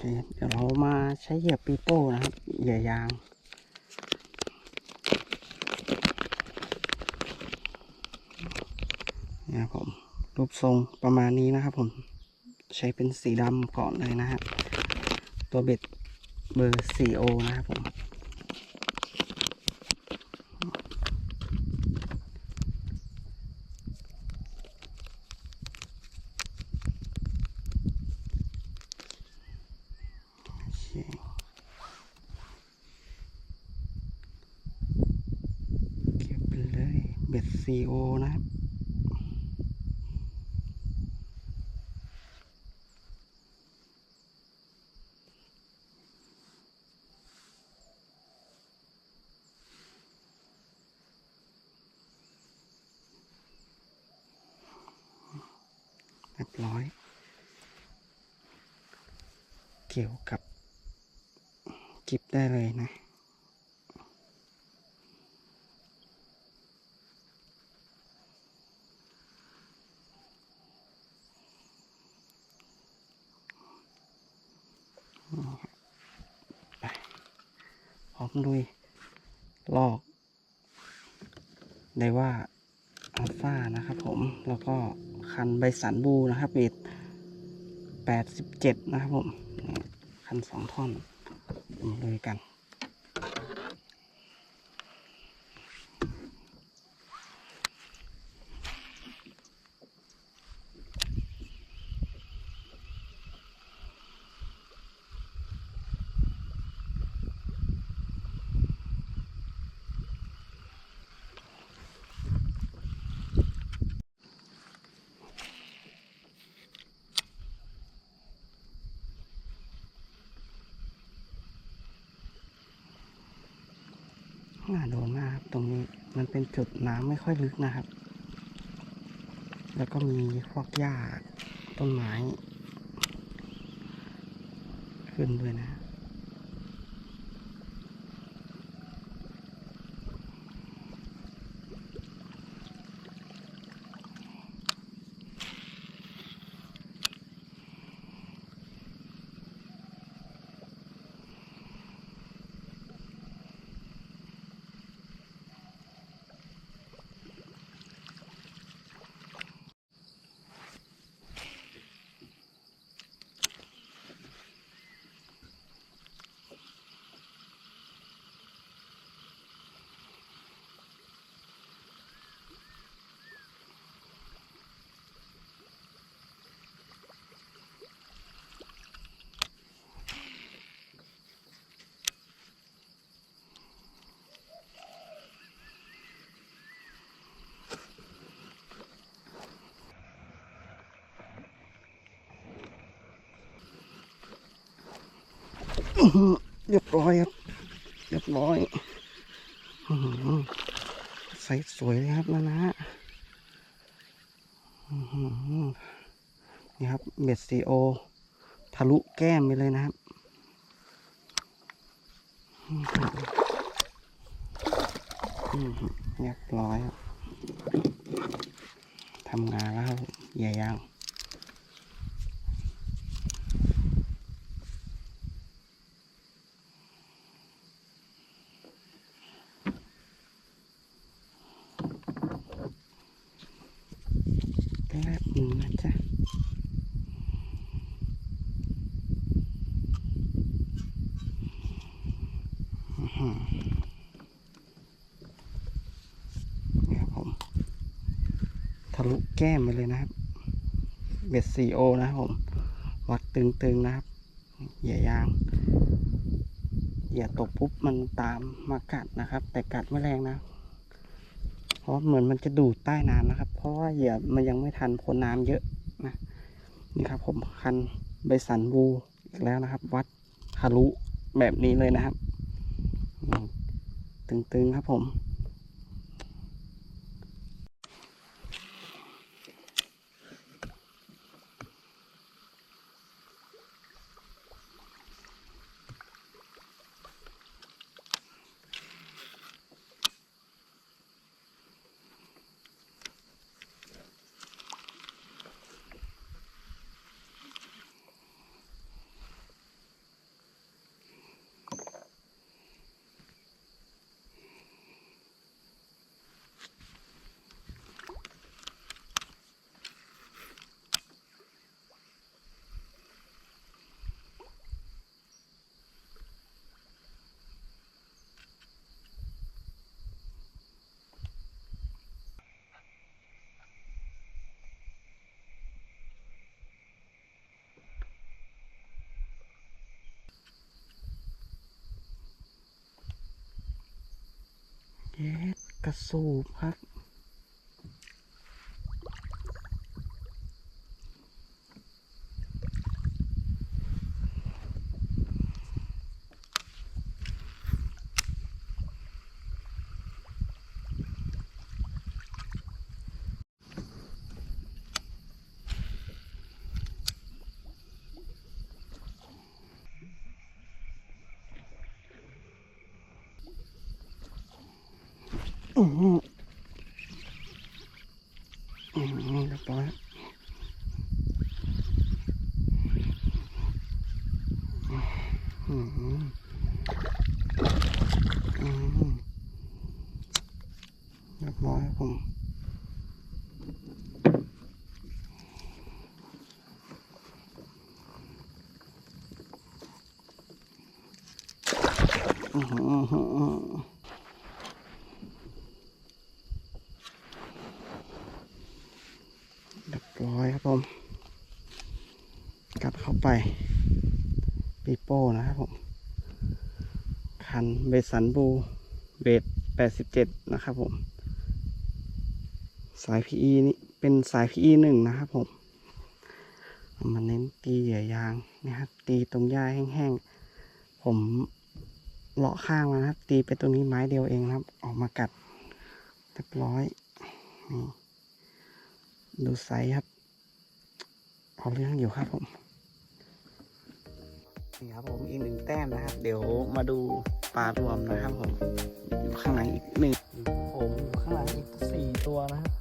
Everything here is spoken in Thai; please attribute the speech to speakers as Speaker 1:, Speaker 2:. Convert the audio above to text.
Speaker 1: เดี๋ยวเรามาใช้เหยื่อปีโป้นะครับ เหยื่อยางนะครับผม รูปทรงประมาณนี้นะครับผม ใช้เป็นสีดำก่อนเลยนะฮะตัวเบ็ดเบอร์ 4O นะครับผม โอเคเก็บไปเลย เบ็ด 4O นะครับเรียบร้อย เกี่ยวกับจิบได้เลยนะ อมลุย ลอก ได้ว่าอัลฟานะครับผม แล้วก็คันใบสันบูนะครับเบดแปดสิบเจ็ดนะครับผม คันสองท่อนมาเลยกัน น่าโดนมากครับตรงนี้มันเป็นจุดน้ำไม่ค่อยลึกนะครับ แล้วก็มีพวกหญ้าต้นไม้ ขึ้นด้วยนะ เรียบร้อยครับ เรียบร้อยใสสวยเลยครับนะนะอื้อหือนี่ครับเบ็ดซีโอ ทะลุแก้มไปเลยนะครับ เรียบร้อยครับทำงานแล้วครับเหย่ยาง แป๊บหนึงนะจ๊ะอื้อหือนี่ครับผม ทะลุแก้มไปเลยนะครับ เบ็ดซีโอนะครับผม วัดตึงๆนะครับ เหย่ยาง เหย่ตกปุ๊บมันตามมากัดนะครับ แต่กัดไม่แรงนะ ราะเหมือนมันจะดูดใต้น้ำนะครับ เพราะว่าเหยื่อมันยังไม่ทันพ้นน้ำเยอะนะนี่ครับ ผมคันใบสันบูอีกแล้วนะครับ วัดทะลุแบบนี้เลยนะครับ ตึงๆครับผม กระสูบครั บอืมอืมเรียบร้อยอืมอืมเร้อยครับผมอืมอืมอืมเรียบร้อยครับผมกัดเข้าไปปีโป้นะครับผม คันเบสันบูเบสแปดสิบเจ็ดนะครับผม สาย PE นี่เป็นสาย PE หนึ่งนะครับผมมาเน้นตีเหยื่อยางนะครับตีตรงหญ้าแห้งๆ ผมเลาะข้างมานะครับ ตีไปตรงนี้ไม้เดียวเองครับ ออกมากัดเรียบร้อยนี่ดูไซส์ครับ เอาเรื่องอยู่ครับผมนี่ครับผมอีกหนึ่งแต้มนะครับ เดี๋ยวมาดูปลารวมนะครับผมอยู่ข้างหลังอีกหนึ่งผมอยู่ข้างหลังอีกสี่ตัวนะครับ